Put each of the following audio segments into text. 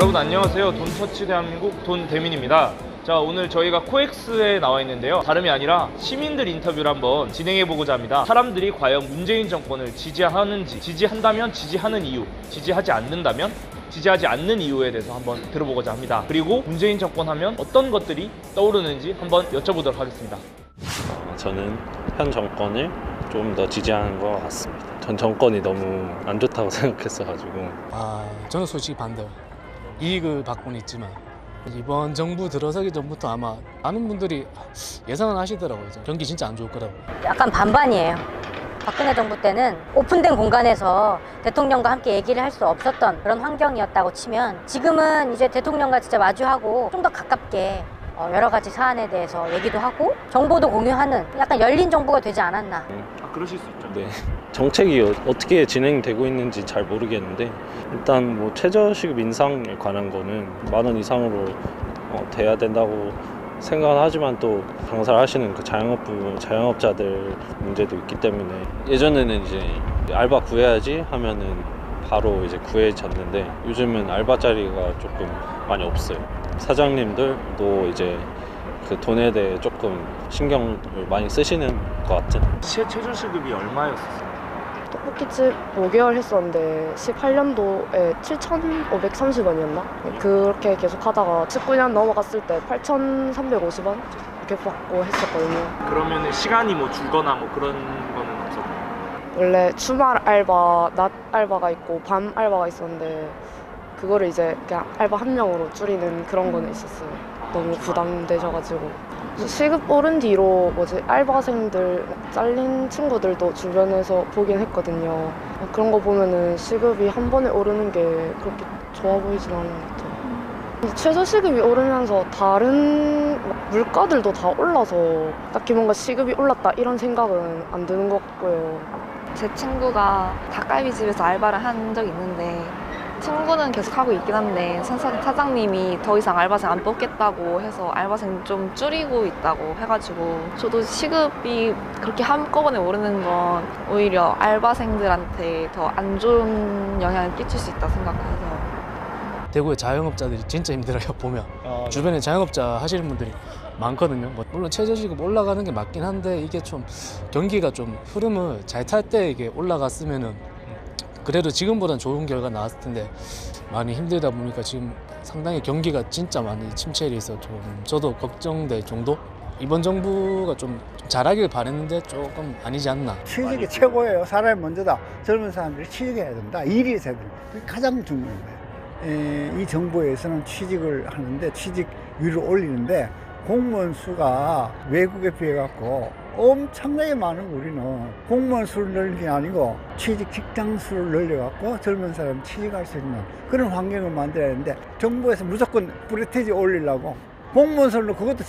여러분 안녕하세요. 돈터치 대한민국 돈대민입니다. 자 오늘 저희가 코엑스에 나와 있는데요. 다름이 아니라 시민들 인터뷰를 한번 진행해 보고자 합니다. 사람들이 과연 문재인 정권을 지지하는지, 지지한다면 지지하는 이유, 지지하지 않는다면 지지하지 않는 이유에 대해서 한번 들어보고자 합니다. 그리고 문재인 정권 하면 어떤 것들이 떠오르는지 한번 여쭤보도록 하겠습니다. 저는 현 정권을 좀 더 지지하는 것 같습니다. 전 정권이 너무 안 좋다고 생각했어가지고 아, 저는 솔직히 반대요. 이익을 받고는 있지만 이번 정부 들어서기 전부터 아마 많은 분들이 예상은 하시더라고요. 경기 진짜 안 좋을 거라고. 약간 반반이에요. 박근혜 정부 때는 오픈된 공간에서 대통령과 함께 얘기를 할 수 없었던 그런 환경이었다고 치면 지금은 이제 대통령과 진짜 마주하고 좀 더 가깝게 어, 여러 가지 사안에 대해서 얘기도 하고 정보도 공유하는 약간 열린 정부가 되지 않았나. 아 그러실 수 있죠. 네. 정책이 어- 어떻게 진행되고 있는지 잘 모르겠는데 일단 뭐 최저시급 인상에 관한 거는 만 원 이상으로 어, 돼야 된다고 생각은 하지만 또 장사를 하시는 그 자영업부 자영업자들 문제도 있기 때문에 예전에는 이제 알바 구해야지 하면은 바로 이제 구해졌는데 요즘은 알바 자리가 조금 많이 없어요. 사장님들도 이제 그 돈에 대해 조금 신경을 많이 쓰시는 것 같은 최 최저시급이 얼마였었어요? 떡볶이집 5개월 했었는데 18년도에 7,530원이었나? 그렇게 계속 하다가 19년 넘어갔을 때 8,350원 이렇게 받고 했었거든요. 그러면 시간이 뭐 줄거나 뭐 그런 거는 없었나요? 원래 주말 알바, 낮 알바가 있고 밤 알바가 있었는데 그거를 이제 그냥 알바 한 명으로 줄이는 그런 거는 있었어요. 너무 부담되셔가지고. 시급 오른 뒤로 뭐지 알바생들 잘린 친구들도 주변에서 보긴 했거든요. 그런 거 보면은 시급이 한 번에 오르는 게 그렇게 좋아 보이진 않은 것 같아요. 최저 시급이 오르면서 다른 막 물가들도 다 올라서 딱히 뭔가 시급이 올랐다 이런 생각은 안 드는 것 같고요. 제 친구가 닭갈비집에서 알바를 한 적이 있는데 친구는 계속 하고 있긴 한데 사장, 사장님이 더 이상 알바생 안 뽑겠다고 해서 알바생 좀 줄이고 있다고 해가지고 저도 시급이 그렇게 한꺼번에 오르는 건 오히려 알바생들한테 더 안 좋은 영향을 끼칠 수 있다 생각해서. 대구의 자영업자들이 진짜 힘들어요 보면. 주변에 자영업자 하시는 분들이 많거든요. 뭐 물론 최저시급 올라가는 게 맞긴 한데 이게 좀 경기가 좀 흐름을 잘 탈 때 이게 올라갔으면은 그래도 지금보다는 좋은 결과 나왔을 텐데 많이 힘들다 보니까 지금 상당히 경기가 진짜 많이 침체돼 있어 좀 저도 걱정될 정도. 이번 정부가 좀 잘하길 바랬는데 조금 아니지 않나. 취직이 최고예요. 사람이 먼저다. 젊은 사람들이 취직해야 된다. 일이 있어야 된다. 가장 중요한 거예요. 에, 이 정부에서는 취직을 하는데 취직 위를 올리는데 공무원 수가 외국에 비해 갖고 엄청나게 많은 우리는 공무원 수를 늘리는 게 아니고 취직 직장 수를 늘려 갖고 젊은 사람 취직할 수 있는 그런 환경을 만들어야 되는데 정부에서 무조건 브레테지 올리려고 공무원 수를 그것도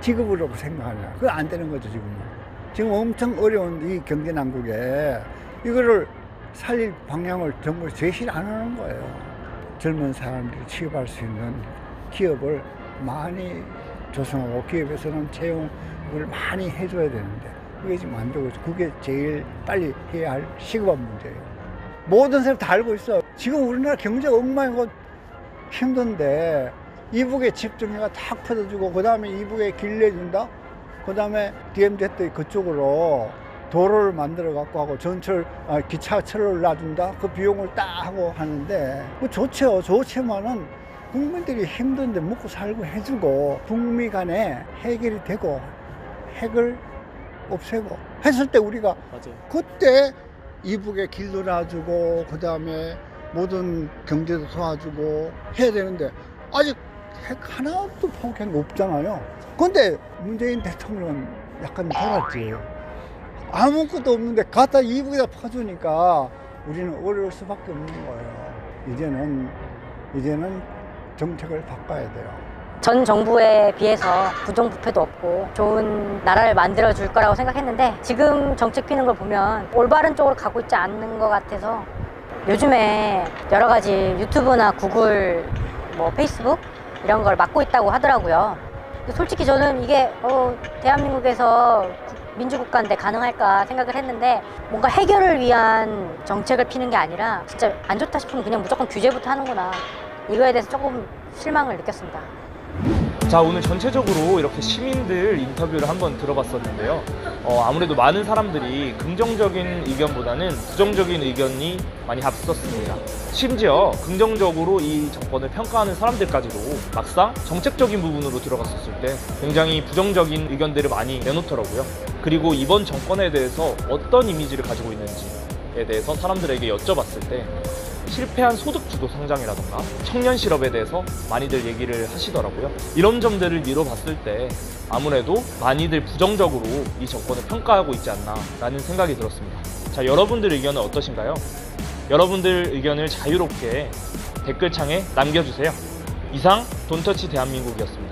직업으로 생각하냐 그거 안 되는 거죠 지금은 지금 엄청 어려운 이 경제 난국에 이거를 살릴 방향을 정부에서 제시를 안 하는 거예요. 젊은 사람들이 취업할 수 있는 기업을 많이 조성하고 기업에서는 채용을 많이 해줘야 되는데 그게 지금 안 되고. 그게 제일 빨리 해야 할 시급한 문제예요. 모든 사람 다 알고 있어. 지금 우리나라 경제가 엉망이고 힘든데 이북에 집중해가 탁 퍼져주고 그 다음에 이북에 길 내준다. 그 다음에 DMZ 그쪽으로 도로를 만들어 갖고 하고 전철 아, 기차철을 놔준다 그 비용을 딱 하고 하는데 그 좋죠 좋지만은 국민들이 힘든데 먹고 살고 해주고 북미 간에 해결이 되고 핵을 없애고 했을 때 우리가 맞아요. 그때 이북에 길도 놔주고 그 다음에 모든 경제도 도와주고 해야 되는데 아직 핵 하나도 포기한 거 없잖아요. 근데 문재인 대통령은 약간 돌았지. 아무것도 없는데 갖다 이북에다 퍼주니까 우리는 어려울 수밖에 없는 거예요. 이제는 이제는 정책을 바꿔야 돼요. 전 정부에 비해서 부정부패도 없고 좋은 나라를 만들어 줄 거라고 생각했는데 지금 정책 피는 걸 보면 올바른 쪽으로 가고 있지 않는 것 같아서 요즘에 여러 가지 유튜브나 구글 뭐 페이스북 이런 걸 막고 있다고 하더라고요. 솔직히 저는 이게 어, 대한민국에서 국- 민주국가인데 가능할까 생각을 했는데 뭔가 해결을 위한 정책을 피는 게 아니라 진짜 안 좋다 싶으면 그냥 무조건 규제부터 하는구나 이거에 대해서 조금 실망을 느꼈습니다. 자 오늘 전체적으로 이렇게 시민들 인터뷰를 한번 들어봤었는데요. 어, 아무래도 많은 사람들이 긍정적인 의견보다는 부정적인 의견이 많이 앞섰습니다. 심지어 긍정적으로 이 정권을 평가하는 사람들까지도 막상 정책적인 부분으로 들어갔었을 때 굉장히 부정적인 의견들을 많이 내놓더라고요. 그리고 이번 정권에 대해서 어떤 이미지를 가지고 있는지에 대해서 사람들에게 여쭤봤을 때 실패한 소득 주도 성장이라던가 청년 실업에 대해서 많이들 얘기를 하시더라고요. 이런 점들을 미뤄봤을 때 아무래도 많이들 부정적으로 이 정권을 평가하고 있지 않나라는 생각이 들었습니다. 자, 여러분들 의견은 어떠신가요? 여러분들 의견을 자유롭게 댓글창에 남겨주세요. 이상 돈터치 대한민국이었습니다.